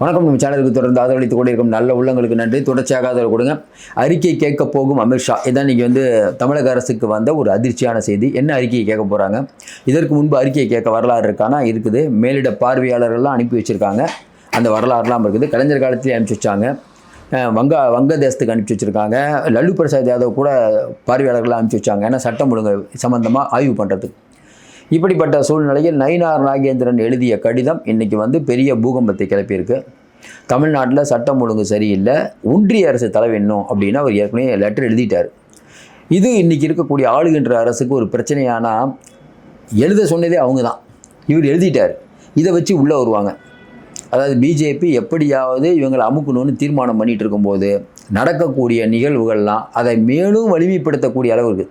வணக்கம் நம்ம சேனலுக்கு தொடர்ந்து ஆதரவளித்துக் கொண்டிருக்கும் நல்ல உள்ளங்களுக்கு நன்றி. தொடர்ச்சியாக ஆதரவு கொடுங்க. அறிக்கை கேட்க போகும் அமித்ஷா இதான் நீங்கள் வந்து தமிழக அரசுக்கு வந்த ஒரு அதிர்ச்சியான செய்தி. என்ன அறிக்கையை கேட்க போகிறாங்க இதற்கு முன்பு அறிக்கையை கேட்க வரலாறு இருக்கானா இருக்குது. மேலிட பார்வையாளர்கள்லாம் அனுப்பி வச்சுருக்காங்க. அந்த வரலாறுலாம் இருக்குது. கலைஞர் காலத்திலே அனுப்பிச்சி வச்சாங்க. வங்க வங்க வங்கதேசத்துக்கு அனுப்பிச்சி வச்சுருக்காங்க. லல்லு பிரசாத் யாதவ் கூட பார்வையாளர்கள்லாம் அனுப்பிச்சி வச்சாங்க. ஏன்னா சட்டம் ஒழுங்கு சம்மந்தமாக ஆய்வு பண்ணுறதுக்கு இப்படிப்பட்ட சூழ்நிலையில் நயினார் நாகேந்திரன் எழுதிய கடிதம் இன்னைக்கு வந்து பெரிய பூகம்பத்தை கிளப்பியிருக்கு. தமிழ்நாட்டில் சட்டம் ஒழுங்கு சரியில்லை. ஒன்றிய அரசு தலைவென்னும் அப்படின்னு அவர் ஏற்கனவே லெட்டர் எழுதிட்டார். இது இன்னைக்கு இருக்கக்கூடிய ஆளுகின்ற அரசுக்கு ஒரு பிரச்சனையானா எழுத சொன்னதே அவங்க தான் இவர் எழுதிட்டார். இதை வச்சு உள்ளே வருவாங்க. அதாவது பிஜேபி எப்படியாவது இவங்களை அமுக்கணும்னு தீர்மானம் பண்ணிகிட்டு இருக்கும்போது நடக்கக்கூடிய நிகழ்வுகள்லாம் அதை மேலும் வலிமைப்படுத்தக்கூடிய அளவு இருக்குது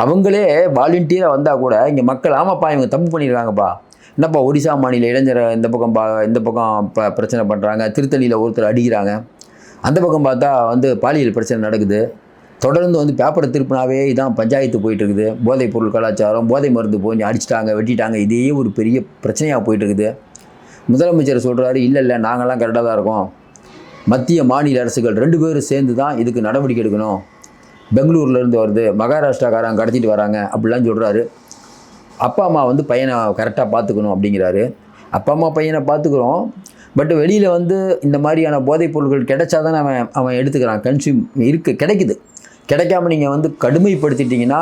அவங்களே வாலண்டியராக வந்தால் கூட இங்கே மக்கள் ஆமாப்பா இவங்க தப்பு பண்ணியிருக்காங்கப்பா என்னப்பா ஒடிசா மாநில இளைஞரை இந்த பக்கம் பா இந்த பக்கம் ப பிரச்சனை பண்ணுறாங்க திருத்தணியில் ஒருத்தர் அடிக்கிறாங்க. அந்த பக்கம் பார்த்தா வந்து பாலியல் பிரச்சனை நடக்குது. தொடர்ந்து வந்து பேப்பரை திருப்பினாவே இதான் பஞ்சாயத்து போயிட்டு இருக்குது போதைப் பொருள் கலாச்சாரம் போதை மருந்து போய் அடிச்சிட்டாங்க வெட்டிட்டாங்க. இதே ஒரு பெரிய பிரச்சனையாக போயிட்டு இருக்குது முதலமைச்சர் சொல்கிறாரு இல்லை இல்லை நாங்கள்லாம் கரெக்டாக தான் இருக்கோம். மத்திய மாநில அரசுகள் ரெண்டு பேரும் சேர்ந்து தான் இதுக்கு நடவடிக்கை எடுக்கணும். பெங்களூர்லேருந்து வருது மகாராஷ்டிராக்காரங்க கடத்திட்டு வராங்க அப்படிலாம் சொல்கிறாரு அப்பா அம்மா வந்து பையனை கரெக்டாக பார்த்துக்கணும் அப்படிங்கிறாரு. அப்பா அம்மா பையனை பார்த்துக்குறோம் பட் வெளியில் வந்து இந்த மாதிரியான போதைப் பொருட்கள் கிடைச்சா தானே அவன் அவன் எடுத்துக்கிறான். கன்சியூம் இருக்குது கிடைக்குது. கிடைக்காம நீங்கள் வந்து கடுமைப்படுத்திட்டிங்கன்னா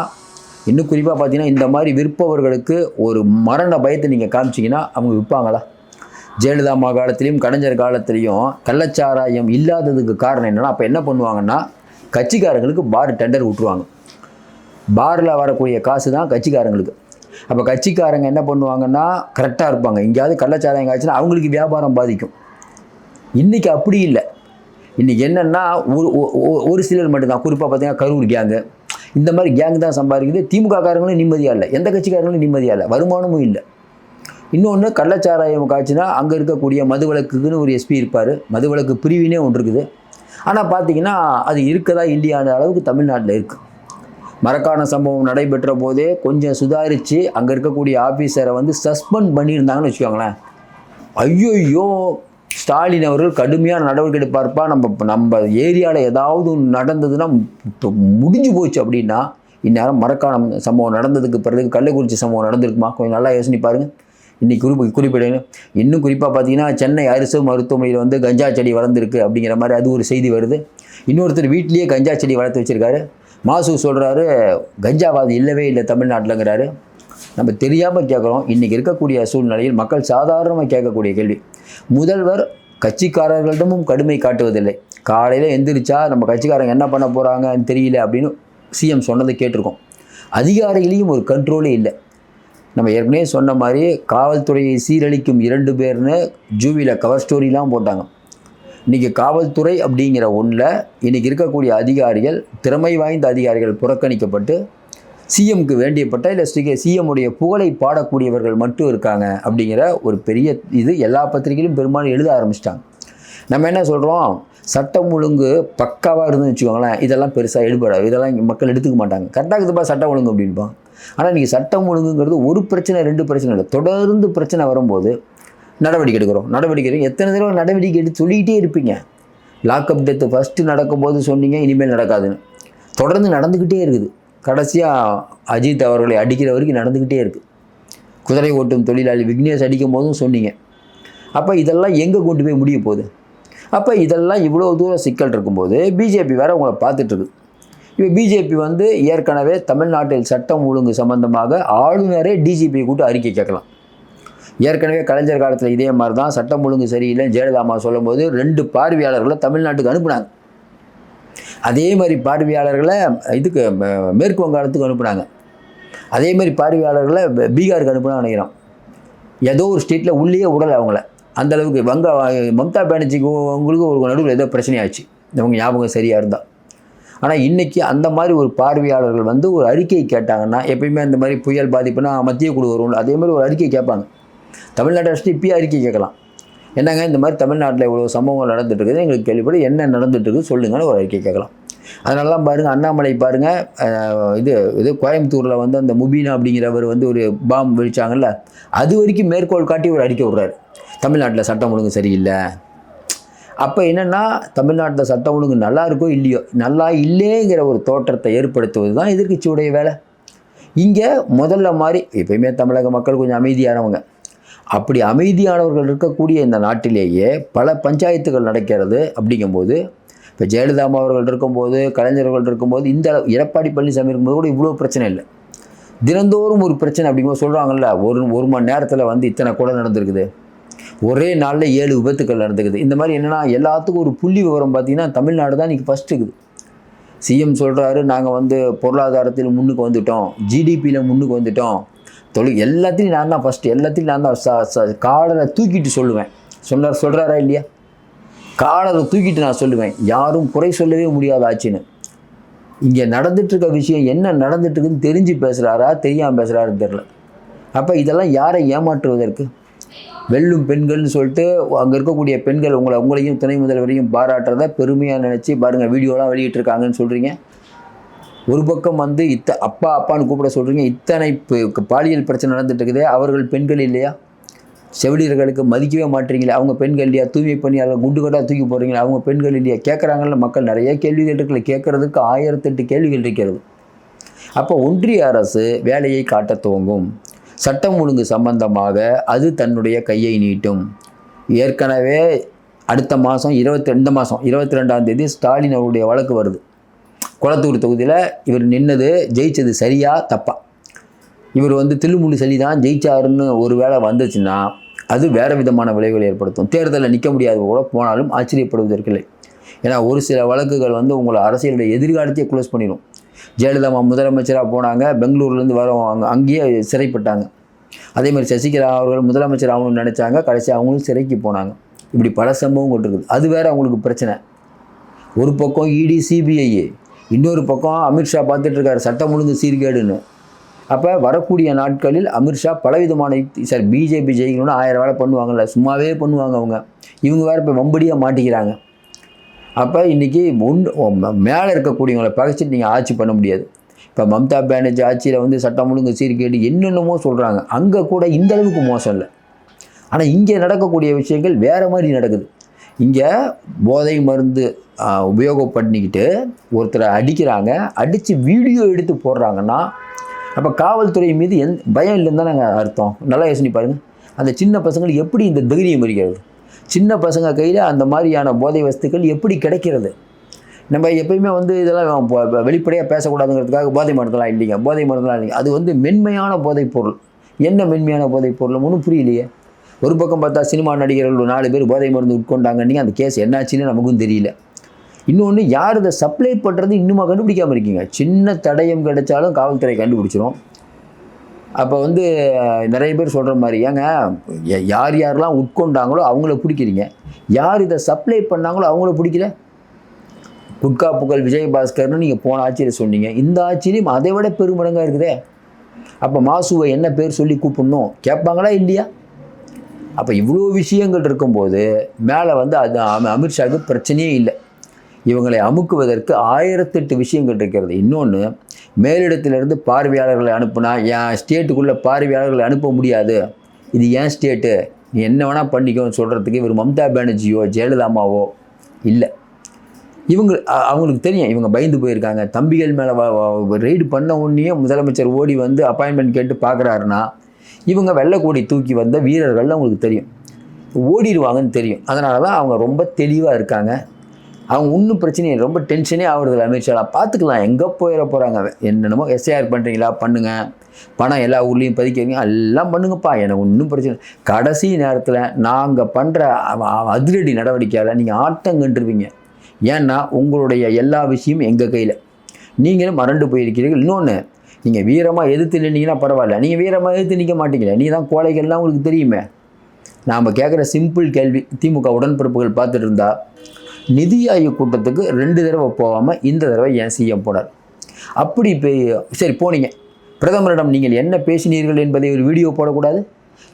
இன்னும் குறிப்பாக பார்த்தீங்கன்னா இந்த மாதிரி விற்பவர்களுக்கு ஒரு மரண பயத்தை நீங்கள் காமிச்சிங்கன்னா அவங்க விற்பாங்களா? ஜெயலலிதா காலத்திலையும் கலைஞர் காலத்திலையும் கள்ளச்சாராயம் இல்லாததுக்கு காரணம் என்னென்னா அப்போ என்ன பண்ணுவாங்கன்னா கட்சிக்காரங்களுக்கு பார் டெண்டர் விட்டுருவாங்க. பாரில் வரக்கூடிய காசு தான் கட்சிக்காரங்களுக்கு. அப்போ கட்சிக்காரங்க என்ன பண்ணுவாங்கன்னா கரெக்டாக இருப்பாங்க. எங்கேயாவது கள்ளச்சாராயம் காய்ச்சினா அவங்களுக்கு வியாபாரம் பாதிக்கும். இன்றைக்கி அப்படி இல்லை. இன்றைக்கி என்னென்னா ஒரு ஒரு சிலர் மட்டும்தான். குறிப்பாக பார்த்தீங்கன்னா கரூர் கேங்கு இந்த மாதிரி கேங் தான் சம்பாதிக்குது. திமுக காரங்களும் நிம்மதியாக இல்லை. எந்த கட்சிக்காரங்களும் நிம்மதியாக இல்லை. வருமானமும் இல்லை. இன்னொன்று கள்ளச்சாராயம் காய்ச்சினா அங்கே இருக்கக்கூடிய மதுவிலக்குக்குன்னு ஒரு எஸ்பி இருப்பார். மதுவிலக்கு பிரிவினே ஒன்று இருக்குது. ஆனால் பார்த்தீங்கன்னா அது இருக்கதா இல்லையான அளவுக்கு தமிழ்நாட்டில் இருக்குது மரக்கான சம்பவம் நடைபெற்ற போதே கொஞ்சம் சுதாரித்து அங்கே இருக்கக்கூடிய ஆஃபீஸரை வந்து சஸ்பெண்ட் பண்ணியிருந்தாங்கன்னு வச்சுக்கோங்களேன். ஐயோயோ! ஸ்டாலின் அவர்கள் கடுமையான நடவடிக்கை எடுப்பார்ப்பா. நம்ம நம்ம ஏரியாவில் ஏதாவது நடந்ததுன்னா முடிஞ்சு போச்சு அப்படின்னா இந்நேரம் மரக்காணம் சம்பவம் நடந்ததுக்கு பிறகு கள்ளக்குறிச்சி சம்பவம் நடந்திருக்குமா? கொஞ்சம் நல்லா யோசனை பாருங்கள் இன்னைக்கு குறிப்பு குறிப்பிடணும். இன்னும் குறிப்பாக பார்த்தீங்கன்னா சென்னை அரசு மருத்துவமனையில் வந்து கஞ்சா செடி வளர்ந்துருக்கு அப்படிங்கிற மாதிரி அது ஒரு செய்தி வருது. இன்னொருத்தர் வீட்லேயே கஞ்சா செடி வளர்த்து வச்சுருக்காரு. மாசு சொல்கிறாரு கஞ்சாவாது இல்லவே இல்லை தமிழ்நாட்டிலங்கிறாரு. நம்ம தெரியாமல் கேட்குறோம் இன்றைக்கி இருக்கக்கூடிய சூழ்நிலையில் மக்கள் சாதாரணமாக கேட்கக்கூடிய கேள்வி. முதல்வர் கட்சிக்காரர்களிடமும் கடுமை காட்டுவதில்லை. காலையில் எந்திரிச்சா நம்ம கட்சிக்காரங்க என்ன பண்ண போகிறாங்கன்னு தெரியல அப்படின்னு சிஎம் சொன்னதை கேட்டிருக்கோம். அதிகாரிகளையும் ஒரு கண்ட்ரோலே இல்லை. நம்ம ஏற்கனவே சொன்ன மாதிரி காவல்துறையை சீரழிக்கும் இரண்டு பேர்னு ஜூவியில் கவர் ஸ்டோரிலாம் போட்டாங்க. இன்றைக்கி காவல்துறை அப்படிங்கிற ஒன்றில் இன்றைக்கி இருக்கக்கூடிய அதிகாரிகள் திறமை வாய்ந்த அதிகாரிகள் புறக்கணிக்கப்பட்டு சிஎம்க்கு வேண்டியப்பட்ட இல்லை ஸ்ரீ சிஎம்முடைய புகழை பாடக்கூடியவர்கள் மட்டும் இருக்காங்க அப்படிங்கிற ஒரு பெரிய இது எல்லா பத்திரிகையிலும் பெரும்பாலும் எழுத ஆரம்பிச்சிட்டாங்க. நம்ம என்ன சொல்கிறோம் சட்டம் ஒழுங்கு பக்காவாக இருந்துன்னு வச்சுக்கோங்களேன். இதெல்லாம் பெருசாக எடுபடாது இதெல்லாம் இங்கே மக்கள் எடுத்துக்க மாட்டாங்க. கரெக்டாக இருக்குதுப்பா சட்டம் ஒழுங்கு அப்படின்பான் ஆனால் இன்றைக்கி சட்டம் ஒழுங்குங்கிறது ஒரு பிரச்சனை ரெண்டு பிரச்சனை இல்லை. தொடர்ந்து பிரச்சனை வரும்போது நடவடிக்கை எடுக்கிறோம். நடவடிக்கை எடுக்கிறோம். எத்தனை தடவை நடவடிக்கை எடுத்து சொல்லிக்கிட்டே இருப்பீங்க. லாக்அப் டெத்து ஃபஸ்ட்டு நடக்கும்போது சொன்னீங்க இனிமேல் நடக்காதுன்னு. தொடர்ந்து நடந்துக்கிட்டே இருக்குது. கடைசியாக அஜித் அவர்களை அடிக்கிற வரைக்கும் நடந்துக்கிட்டே இருக்குது குதிரை ஓட்டும் தொழிலாளி விக்னேஷ் அடிக்கும் போதும் சொன்னீங்க. அப்போ இதெல்லாம் எங்கே கொண்டு போய் முடிய போகுது? அப்போ இதெல்லாம் இவ்வளோ தூரம் சிக்கல் இருக்கும்போது பிஜேபி வேறு உங்களை பார்த்துட்ருக்கு இப்போ பிஜேபி வந்து ஏற்கனவே தமிழ்நாட்டில் சட்டம் ஒழுங்கு சம்பந்தமாக ஆளுநரே டிஜிபி கூட்டு அறிக்கை கேட்கலாம். ஏற்கனவே கலைஞர் காலத்தில் இதே மாதிரி தான் சட்டம் ஒழுங்கு சரியில்லைன்னு ஜெயலலிதா அம்மா சொல்லும்போது ரெண்டு பார்வையாளர்களை தமிழ்நாட்டுக்கு அனுப்புனாங்க. அதே மாதிரி பார்வையாளர்களை இதுக்கு மேற்கு வங்காளத்துக்கு அனுப்புனாங்க. அதே மாதிரி பார்வையாளர்களை பீகாருக்கு அனுப்புனா நினைக்கிறோம் ஏதோ ஒரு ஸ்டேட்டில் உள்ளேயே விடலை அவங்கள. அந்தளவுக்கு வங்க மம்தா பானர்ஜிக்கு உங்களுக்கு ஒரு நடுவில் ஏதோ பிரச்சனையாச்சு. இவங்க ஞாபகம் சரியாக இருந்தால் ஆனால் இன்றைக்கி அந்த மாதிரி ஒரு பார்வையாளர்கள் வந்து ஒரு அறிக்கை கேட்டாங்கன்னா எப்பயுமே அந்த மாதிரி புயல் பாதிப்புனா மத்திய குழு வரும்ல அதே மாதிரி ஒரு அறிக்கை கேட்பாங்க. தமிழ்நாட்டை அரசு இப்பயே அறிக்கை கேட்கலாம்? என்னங்க இந்த மாதிரி தமிழ்நாட்டில் இவ்வளோ சம்பவங்கள் நடந்துட்டுருக்குது எங்களுக்கு கேள்விப்படி என்ன நடந்துட்டுருக்கு சொல்லுங்கன்னு ஒரு அறிக்கை கேட்கலாம். அதனால தான் பாருங்கள் அண்ணாமலை பாருங்கள் இது இது கோயம்புத்தூரில் வந்து அந்த முபீனா அப்படிங்கிறவர் வந்து ஒரு பாம் வெடிச்சாங்கல்ல அது வரைக்கும் மேற்கோள் காட்டி ஒரு அறிக்கை விட்றாரு. தமிழ்நாட்டில் சட்டம் ஒழுங்கு சரியில்லை. அப்போ என்னென்னா தமிழ்நாட்டில் சட்டம் ஒழுங்கு நல்லா இருக்கோ இல்லையோ நல்லா இல்லைங்கிற ஒரு தோற்றத்தை ஏற்படுத்துவது தான் எதிர்க்கட்சியுடைய வேலை. இங்கே முதல்ல மாதிரி எப்பயுமே தமிழக மக்கள் கொஞ்சம் அமைதியானவங்க. அப்படி அமைதியானவர்கள் இருக்கக்கூடிய இந்த நாட்டிலேயே பல பஞ்சாயத்துகள் நடக்கிறது அப்படிங்கும்போது இப்போ ஜெயலலிதா அவர்கள் இருக்கும்போது கலைஞர்கள் இருக்கும்போது இந்த எடப்பாடி பழனிசாமி இருக்கும்போது கூட இவ்வளோ பிரச்சனை இல்லை. தினந்தோறும் ஒரு பிரச்சனை அப்படிங்கும்போது சொல்கிறாங்கல்ல ஒரு ஒரு மணி நேரத்தில் வந்து இத்தனை கூட நடந்திருக்குது. ஒரே நாளில் ஏழு விபத்துக்கள் நடந்துக்குது. இந்த மாதிரி என்னென்னா எல்லாத்துக்கும் ஒரு புள்ளி விவரம் பார்த்தீங்கன்னா தமிழ்நாடு தான் இன்றைக்கி ஃபஸ்ட்டு இருக்குது. சிஎம் சொல்கிறாரு நாங்கள் வந்து பொருளாதாரத்தில் முன்னுக்கு வந்துட்டோம். ஜிடிபியில் முன்னுக்கு வந்துட்டோம். தொழில் எல்லாத்தையும் நான் தான் ஃபஸ்ட்டு எல்லாத்தையும் நான் தான் காலரை தூக்கிட்டு சொல்லுவேன். சொன்னார் சொல்கிறாரா இல்லையா? காலரை தூக்கிட்டு நான் சொல்லுவேன். யாரும் குறை சொல்லவே முடியாத ஆச்சுன்னு இங்கே நடந்துட்டுருக்க விஷயம் என்ன நடந்துட்டுருக்குன்னு தெரிஞ்சு பேசுகிறாரா தெரியாமல் பேசுகிறாருன்னு தெரில அப்போ இதெல்லாம் யாரை ஏமாற்றுவதற்கு? வெல்லும் பெண்கள்னு சொல்லிட்டு அங்கே இருக்கக்கூடிய பெண்கள் உங்களை உங்களையும் துணை முதல்வரையும் பாராட்டுறத பெருமையாக நினச்சி பாருங்கள் வீடியோலாம் வெளியிட்டிருக்காங்கன்னு சொல்கிறீங்க ஒரு பக்கம் வந்து இத்த அப்பா அப்பான்னு கூப்பிட சொல்கிறீங்க இத்தனை பாலியல் பிரச்சனை நடந்துட்டு இருக்குதே அவர்கள் பெண்கள் இல்லையா? செவிலியர்களுக்கு மதிக்கவே மாட்டீங்களே அவங்க பெண்கள் இல்லையா? தூய்மை பணியாளர் குண்டு கட்டாக தூக்கி போகிறீங்களா அவங்க பெண்கள் இல்லையா? கேட்குறாங்கல்ல மக்கள் நிறைய கேள்விகள் இருக்குல்ல கேட்குறதுக்கு ஆயிரத்தெட்டு கேள்விகள் இருக்கிறது. அப்போ ஒன்றிய அரசு வேலையை காட்ட துவங்கும். சட்டம் ஒழுங்கு சம்பந்தமாக அது தன்னுடைய கையை நீட்டும். ஏற்கனவே அடுத்த மாதம் இருபத்தி இந்த மாதம் இருபத்தி ரெண்டாம் தேதி ஸ்டாலின் அவருடைய வழக்கு வருது. குளத்தூர் தொகுதியில் இவர் நின்னது ஜெயிச்சது சரியா தப்பா? இவர் வந்து தில்லுமுள்ளு சளி தான் ஜெயிச்சாருன்னு ஒரு வேளை வந்துச்சுன்னா அது வேறு விதமான விளைவுகளை ஏற்படுத்தும். தேர்தலில் நிற்க முடியாத கூட போனாலும் ஆச்சரியப்படுவதற்கில்லை. ஏன்னா ஒரு சில வழக்குகள் வந்து உங்களை அரசியலுடைய எதிர்காலத்தையே க்ளோஸ் பண்ணிடும் ஜெயலலிதா முதலமைச்சராக போனாங்க. பெங்களூர்லேருந்து வரோம் அங்கே அங்கேயே சிறைப்பட்டாங்க. அதே மாதிரி சசிகலா அவர்கள் முதலமைச்சர் ஆகணும்னு நினச்சாங்க. கடைசி அவங்களும் சிறைக்கு போனாங்க. இப்படி பல சம்பவம் இருக்குது அது வேறு அவங்களுக்கு பிரச்சனை. ஒரு பக்கம் இடி சிபிஐ இன்னொரு பக்கம் அமித்ஷா பார்த்துட்ருக்காரு சட்டம் ஒழுங்கு சீர்கேடுன்னு. அப்போ வரக்கூடிய நாட்களில் அமித்ஷா பலவிதமான யுக்தி சார் பிஜேபி ஜெயிக்கணும்னு ஆயிரம் வேலை பண்ணுவாங்கல்ல. சும்மாவே பண்ணுவாங்க அவங்க. இவங்க வேறு இப்போ வம்படியாக மாட்டிக்கிறாங்க. அப்போ இன்றைக்கி முன் மேலே இருக்கக்கூடியவங்களை பகைச்சிட்டு நீங்கள் ஆட்சி பண்ண முடியாது. இப்போ மம்தா பானர்ஜி ஆட்சியில் வந்து சட்டம் ஒழுங்கு சீர்கேடு என்னென்னமோ சொல்கிறாங்க அங்கே கூட இந்த அளவுக்கு மோசம் இல்லை. ஆனால் இங்கே நடக்கக்கூடிய விஷயங்கள் வேறு மாதிரி நடக்குது. இங்கே போதை மருந்து உபயோகப்பண்ணிக்கிட்டு ஒருத்தரை அடிக்கிறாங்க. அடித்து வீடியோ எடுத்து போடுறாங்கன்னா அப்போ காவல்துறை மீது எந் பயம் இல்லைன்னு நாங்கள் அர்த்தம். நல்லா யோசனை பாருங்கள் அந்த சின்ன பசங்களுக்கு எப்படி இந்த தைரியம் இருக்கிறது? சின்ன பசங்க கையில் அந்த மாதிரியான போதை வஸ்துக்கள் எப்படி கிடைக்கிறது? நம்ம எப்பயுமே வந்து இதெல்லாம் வெளிப்படையாக பேசக்கூடாதுங்கிறதுக்காக போதை மருந்தெல்லாம் இல்லைங்க. போதை மருந்தெல்லாம் இல்லைங்க. அது வந்து மென்மையான போதைப் பொருள். என்ன மென்மையான போதைப் பொருள்? ஒன்றும் புரியலையே. ஒரு பக்கம் பார்த்தா சினிமா நடிகர்கள் ஒரு நாலு பேர் போதை மருந்து உட்கொண்டாங்கன்னீங்க அந்த கேஸ் என்னாச்சுன்னு நமக்கும் தெரியல. இன்னொன்று யார் இதை சப்ளை பண்ணுறது இன்னுமா கண்டுபிடிக்காமல் இருக்கீங்க? சின்ன தடயம் கிடைச்சாலும் காவல்துறை கண்டுபிடிச்சிரும். அப்போ வந்து நிறைய பேர் சொல்கிற மாதிரி ஏங்க யார் யாரெல்லாம் உட்கொண்டாங்களோ அவங்கள பிடிக்கிறீங்க. யார் இதை சப்ளை பண்ணாங்களோ அவங்கள பிடிக்கல? குட்கா புகழ் விஜயபாஸ்கர்னு நீங்கள் போன ஆட்சியில் சொன்னீங்க. இந்த ஆட்சியிலையும் அதை விட பெருமடங்காக இருக்குதே. அப்போ மாசுவை என்ன பேர் சொல்லி கூப்பிடணும்? கேட்பாங்களா இல்லையா? அப்போ இவ்வளோ விஷயங்கள் இருக்கும்போது மேலே வந்து அது அமித்ஷாவுக்கு பிரச்சனையே இல்லை. இவங்களை அமுக்குவதற்கு ஆயிரத்தெட்டு விஷயங்கள் இருக்கிறது. இன்னொன்று மேலிடத்திலிருந்து பார்வையாளர்களை அனுப்புனா என் ஸ்டேட்டுக்குள்ளே பார்வையாளர்களை அனுப்ப முடியாது? இது ஏன் ஸ்டேட்டு? நீ என்ன வேணால் பண்ணிக்கோன்னு சொல்கிறதுக்கு இவர் மம்தா பானர்ஜியோ ஜெயலலிதாமாவோ இல்லை. இவங்க அவங்களுக்கு தெரியும் இவங்க பயந்து போயிருக்காங்க. தம்பிகள் மேலே ரெய்டு பண்ண உடனே முதலமைச்சர் ஓடி வந்து அப்பாயின்மெண்ட் கேட்டு பார்க்குறாருன்னா இவங்க வெள்ளைக்கோடி தூக்கி வந்த வீரர்கள் அவங்களுக்கு தெரியும். ஓடிடுவாங்கன்னு தெரியும். அதனால தான் அவங்க ரொம்ப தெளிவாக இருக்காங்க. அவங்க ஒன்றும் பிரச்சனை இல்லை. ரொம்ப டென்ஷனே ஆகுறதில்ல. அமித்ஷாலாம் பார்த்துக்கலாம் எங்கே போயிட போகிறாங்க என்னென்னமோ எஸ்ஐஆர் பண்ணுறீங்களா பண்ணுங்கள் பணம் எல்லா ஊர்லேயும் பதிக்கிறீங்க எல்லாம் பண்ணுங்கப்பா. எனக்கு ஒன்றும் பிரச்சனை இல்லை. கடைசி நேரத்தில் நாங்கள் பண்ணுற அதிரடி நடவடிக்கையால் நீங்கள் ஆட்டம் ஏன்னா உங்களுடைய எல்லா விஷயமும் எங்கள் கையில். நீங்களும் மறண்டு போயிருக்கிறீர்கள். இன்னொன்று நீங்கள் வீரமாக எதிர்த்து நின்னீங்கன்னா பரவாயில்ல. நீங்கள் வீரமாக எதிர்த்து நிற்க மாட்டீங்களே. நீங்கள் தான் கோழைகள்லாம் உங்களுக்கு தெரியுமே. நாம் கேட்குற சிம்பிள் கேள்வி திமுக உடன்பிறப்புகள் பார்த்துட்டு இருந்தால் நிதி ஆயோக் கூட்டத்துக்கு ரெண்டு தடவை போகாமல் இந்த தடவை ஏன் சிஎம் போனார்? அப்படி இப்போ சரி போனீங்க. பிரதமரிடம் நீங்கள் என்ன பேசினீர்கள் என்பதை ஒரு வீடியோ போடக்கூடாது?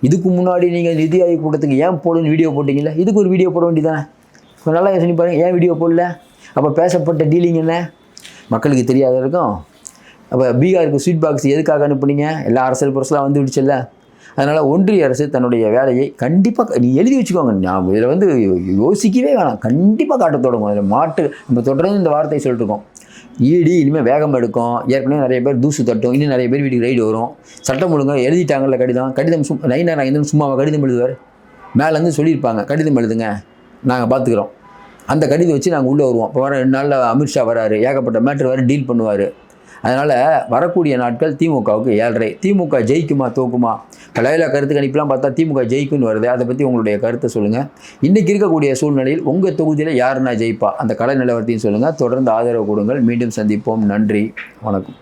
இதுக்கு முன்னாடி நீங்கள் நிதி ஆயோக் கூட்டத்துக்கு ஏன் போடுன்னு வீடியோ போட்டீங்களா இதுக்கு ஒரு வீடியோ போட வேண்டியதானே கொஞ்சம் நல்லா யோசனை பாருங்க. ஏன் வீடியோ போடல? அப்போ பேசப்பட்ட டீலிங் என்ன? மக்களுக்கு தெரியாத இருக்கும். அப்போ பீகாருக்கு ஸ்வீட் பாக்ஸ் எதுக்காக அனுப்புனீங்க? எல்லா அரசியல் புரசெலாம் வந்து விடுச்சுல்ல அதனால் ஒன்றிய அரசு தன்னுடைய வேலையை கண்டிப்பாக நீ எழுதி வச்சுக்கோங்க. நான் இதில் வந்து யோசிக்கவே வேணாம். கண்டிப்பாக காட்ட தொடங்கும். அதில் மாட்டு நம்ம தொடர்ந்து இந்த வார்த்தையை சொல்லிட்டுருக்கோம் ஈடி இனிமேல் வேகம் எடுக்கும். ஏற்கனவே நிறைய பேர் தூசு தட்டும். இன்னும் நிறைய பேர் வீட்டுக்கு ரைடு வரும். சட்டம் ஒழுங்கா எழுதிட்டாங்கல்ல கடிதம். கடிதம் சும் நைனா எந்த சும்மாவை கடிதம் எழுதுவார்? மேலேருந்து சொல்லியிருப்பாங்க. கடிதம் எழுதுங்க. நாங்கள் பார்த்துக்குறோம் அந்த கடிதம் வச்சு நாங்கள் உள்ளே வருவோம். இப்போ வர ரெண்டு நாளில் அமித்ஷா வராரு. ஏகப்பட்ட மேட்ரு வர டீல் பண்ணுவார். அதனால் வரக்கூடிய நாட்கள் திமுகவுக்கு ஏழரை. திமுக ஜெயிக்குமா தோக்குமா? கலையில கருத்து கணிப்புலாம் பார்த்தா திமுக ஜெயிக்குன்னு வருது. அதை பற்றி உங்களுடைய கருத்தை சொல்லுங்கள் இன்றைக்கி இருக்கக்கூடிய சூழ்நிலையில் உங்கள் தொகுதியில் யாருன்னா ஜெயிப்பா? அந்த கலை நிலவரத்தையும் சொல்லுங்கள் தொடர்ந்து ஆதரவு கொடுங்கள். மீண்டும் சந்திப்போம். நன்றி. வணக்கம்.